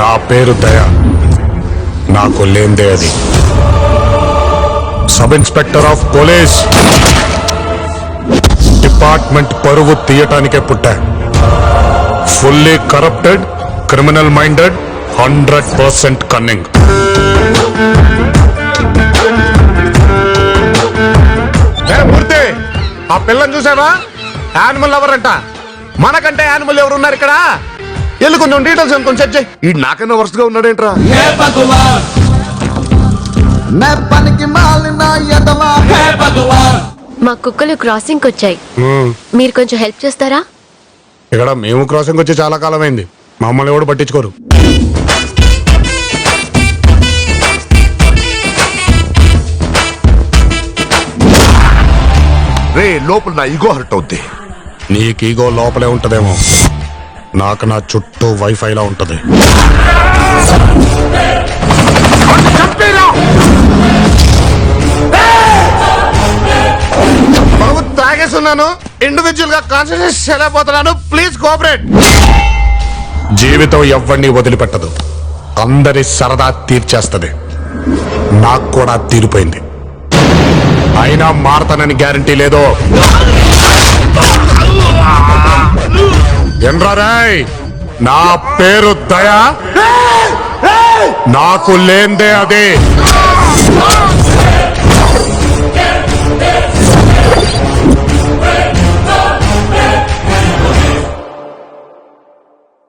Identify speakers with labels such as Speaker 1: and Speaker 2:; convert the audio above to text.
Speaker 1: నా పేరు దయ. నాకు లేందే అది. Sub inspector of police. Department పరువు తీయటానికే పుట్టా. Fully corrupted criminal minded hundred percent cunning. Murthy ఆ పిల్లని చూసావా? యానిమల్ ఎవరంట మనకంటే యానిమల్ ఎవరు ఉన్నారు ఇక్కడ? వెళ్ళి కొంచెం డీటెయిల్స్ అనుకొని సెట్ చేయి. ఈ నాకన్నా వరుసగా గా ఉన్నాడేంట్రా
Speaker 2: మా కుక్కలు క్రాసింగ్ వచ్చాయి మీరు కొంచెం హెల్ప్ చేస్తారా?
Speaker 1: ఇక్కడ మేము క్రాసింగ్ వచ్చి చాలా కాలం అయింది మమ్మల్ని ఎవడు పట్టించుకోరు.
Speaker 3: రే లోపల నా ఈగో హర్ట్ అవుద్ది.
Speaker 1: నీకు ఈగో లోపలే ఉంటదేమో. నాకు నా చుట్టూ వైఫైలా ఉంటది.
Speaker 3: తాగేస్తున్నాను. ఇండివిజువల్గా కాన్సన్ట్రేట్ చేయలేకపోతున్నాను. ప్లీజ్ కోఆపరేట్
Speaker 1: జీవితం ఎవరిని వదిలిపెట్టదు. అందరి సరదా తీర్చేస్తది. నాకు కూడా తీరిపోయింది. అయినా మారతానని గ్యారంటీ లేదో. ఎండ్రారాయ్ నా పేరు దయా. నాకు లేందే అదే.